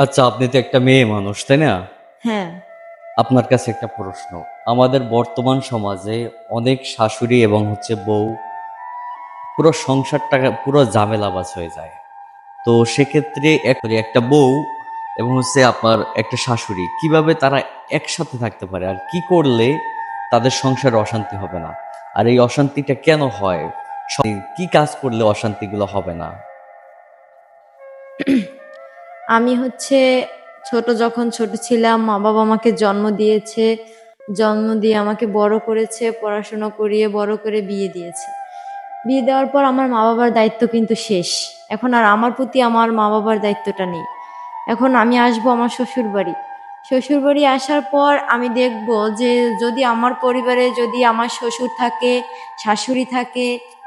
আচ্ছা আপনি তো একটা মেয়ে মানুষ তাই না? হ্যাঁ। আপনার কাছে একটা প্রশ্ন। আমাদের বর্তমান সমাজে অনেক শাশুড়ি এবং হচ্ছে বউ পুরো সংসারটা পুরো ঝামেলাবাজ হয়ে যায়। তো সেক্ষেত্রে এক- একটা বউ এবং হচ্ছে আপনার একটা শাশুড়ি কীভাবে তারা একসাথে থাকতে পারে? আর কি করলে তাদের সংসারে অশান্তি হবে না? আর এই অশান্তিটা কেন হয়? কি কাজ করলে অশান্তিগুলো হবে না? আমি হচ্ছে ছোট যখন ছোট ছিলাম, মা বাবা আমাকে জন্ম দিয়েছে, জন্ম দিয়ে আমাকে বড় করেছে, পড়াশোনা করিয়ে বড় করে বিয়ে দিয়েছে। বিয়ে দেওয়ার পর আমার মা বাবার দায়িত্ব কিন্তু শেষ। এখন আর আমার প্রতি আমার মা বাবার দায়িত্বটা নেই। এখন আমি আসব আমার শ্বশুর বাড়ি শ্বশুর বাড়ি আসার পর আমি দেখব যে যদি আমার পরিবারে যদি আমার শ্বশুর থাকে, শাশুড়ি থাকে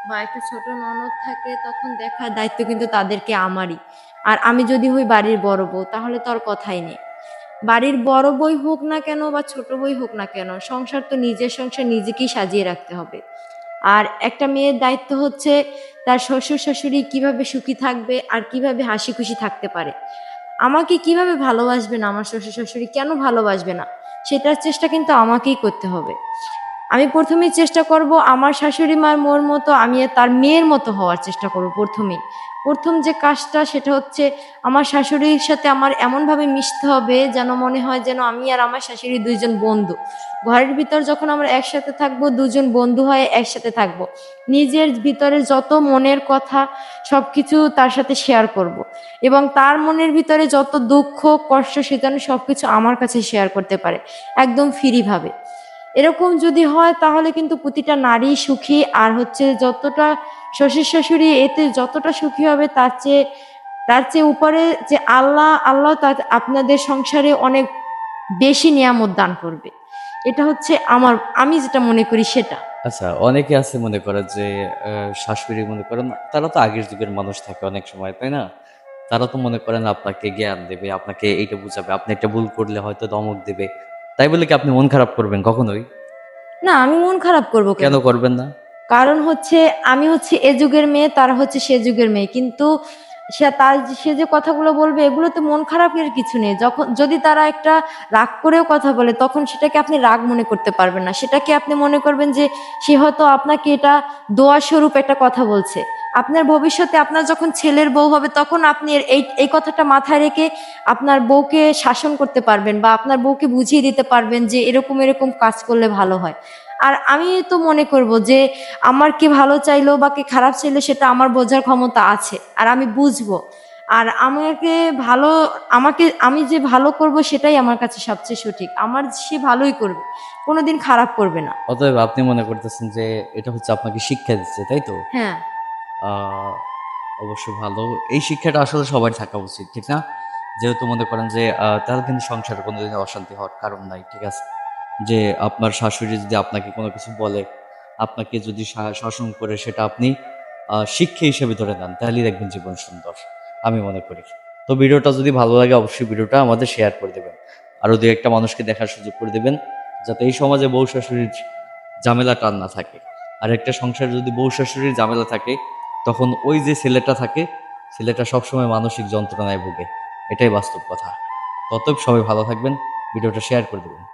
বা একটা ছোট ননদ থাকে, তখন দেখার দায়িত্ব কিন্তু তাদেরকে আমারই। আর আমি যদি হই বাড়ির বড় বউ, তাহলে তো আর কথাই নেই। বাড়ির বড় বই হোক না কেন বা ছোট বই হোক না কেন, সংসার তো নিজের সংসার নিজেকেই সাজিয়ে রাখতে হবে। আর একটা মেয়ের দায়িত্ব হচ্ছে তার শ্বশুর শাশুড়ি কীভাবে সুখী থাকবে আর কীভাবে হাসি খুশি থাকতে পারে। আমাকে কীভাবে ভালোবাসবে না আমার শ্বশুর শাশুড়ি? কেন ভালোবাসবে না? সেটার চেষ্টা কিন্তু আমাকেই করতে হবে। আমি প্রথমেই চেষ্টা করব আমার শাশুড়ি মার মোর মতো আমি তার মেয়ের মতো হওয়ার চেষ্টা করব প্রথমেই প্রথম যে কাজটা সেটা হচ্ছে আমার শাশুড়ির সাথে আমার এমনভাবে মিশতে হবে যেন মনে হয় যেন আমি আর আমার শাশুড়ি দুইজন বন্ধু ঘরের ভিতর যখন আমরা একসাথে থাকব, দুজন বন্ধু হয়ে একসাথে থাকব, নিজের ভিতরে যত মনের কথা সব কিছু তার সাথে শেয়ার করব। এবং তার মনের ভিতরে যত দুঃখ, কষ্ট, সে যেন সব কিছু আমার কাছে শেয়ার করতে পারে, একদম ফ্রিভাবে এরকম যদি হয়, তাহলে কিন্তু প্রতিটা নারী সুখী। আর হচ্ছে যতটা শ্বশুর শাশুড়ি এতে যতটা সুখী হবে, তার চেয়ে তার চেয়ে উপরে যে আল্লাহ আল্লাহ তার আপনাদের সংসারে অনেক বেশি নিয়ামত দান করবে। এটা হচ্ছে আমার, আমি যেটা মনে করি সেটা। আচ্ছা অনেকে আছে মনে করে যে শাশুড়ি মনে করেন, তারা তো আগের যুগের মানুষ থাকে অনেক সময়, তাই না? তারা তো মনে করেন আপনাকে জ্ঞান দেবে, আপনাকে এইটা বুঝাবে, আপনি একটা ভুল করলে হয়তো দমক দেবে। তাই বলে কি আপনি মন খারাপ করবেন কখনোই? না আমি মন খারাপ করব কেন? করবেন না? কারণ হচ্ছে আমি হচ্ছে এ যুগের মেয়ে তারা হচ্ছে সে যুগের মেয়ে। কিন্তু সে তার সে যে কথাগুলো বলবে, এগুলোতে মন খারাপের কিছু নেই। যখন, যদি তারা একটা রাগ করেও কথা বলে, তখন সেটাকে আপনি রাগ মনে করতে পারবেন না। সেটাকে আপনি মনে করবেন যে, সে হয়তো আপনাকে এটা দোয়া স্বরূপ একটা কথা বলছে। আপনার ভবিষ্যতে আপনার যখন ছেলের বউ হবে, তখন আপনি এই এই কথাটা মাথায় রেখে আপনার বউকে শাসন করতে পারবেন বা আপনার বউকে বুঝিয়ে দিতে পারবেন যে, এরকম এরকম কাজ করলে ভালো হয়। আর আমি তো মনে করব যে আমার কে ভালো চাইলো বা কে খারাপ চাইলো সেটা আমার বোঝার ক্ষমতা আছে আর আমি বুঝব। আর আমাকে ভালো আমাকে আমি যে ভালো করব সেটাই আমার কাছে সবচেয়ে সঠিক। আমার সে ভালোই করবে কোনোদিন খারাপ করবে না। অতএব আপনি মনে করতেছেন যে এটা হচ্ছে আপনাকে শিক্ষা দিচ্ছে তাই তো? হ্যাঁ। আহ, অবশ্য ভালো। এই শিক্ষাটা আসলে সবার থাকা উচিত ঠিক না? যেহেতু মনে করেন যে তাহলে কিন্তু সংসারে কোনোদিন অশান্তি হওয়ার কারণ নাই ঠিক আছে? যে আপনার শাশুড়ি যদি আপনাকে কোনো কিছু বলে, আপনাকে যদি শাসন করে সেটা আপনি শিক্ষা হিসেবে ধরে নেন, তাহলেই দেখবেন জীবন সুন্দর, আমি মনে করি। তো ভিডিওটা যদি ভালো লাগে, অবশ্যই ভিডিওটা আমাদের শেয়ার করে দেবেন। আরও দু একটা মানুষকে দেখার সুযোগ করে দেবেন, যাতে এই সমাজে বউ শাশুড়ির ঝামেলা টান না থাকে। আর একটা সংসারে যদি বউ শাশুড়ির ঝামেলা থাকে, তখন ওই যে ছেলেটা থাকে, ছেলেটা সবসময় মানসিক যন্ত্রণায় ভুগে। এটাই বাস্তব কথা। ততই সবাই ভালো থাকবেন, ভিডিওটা শেয়ার করে দেবেন।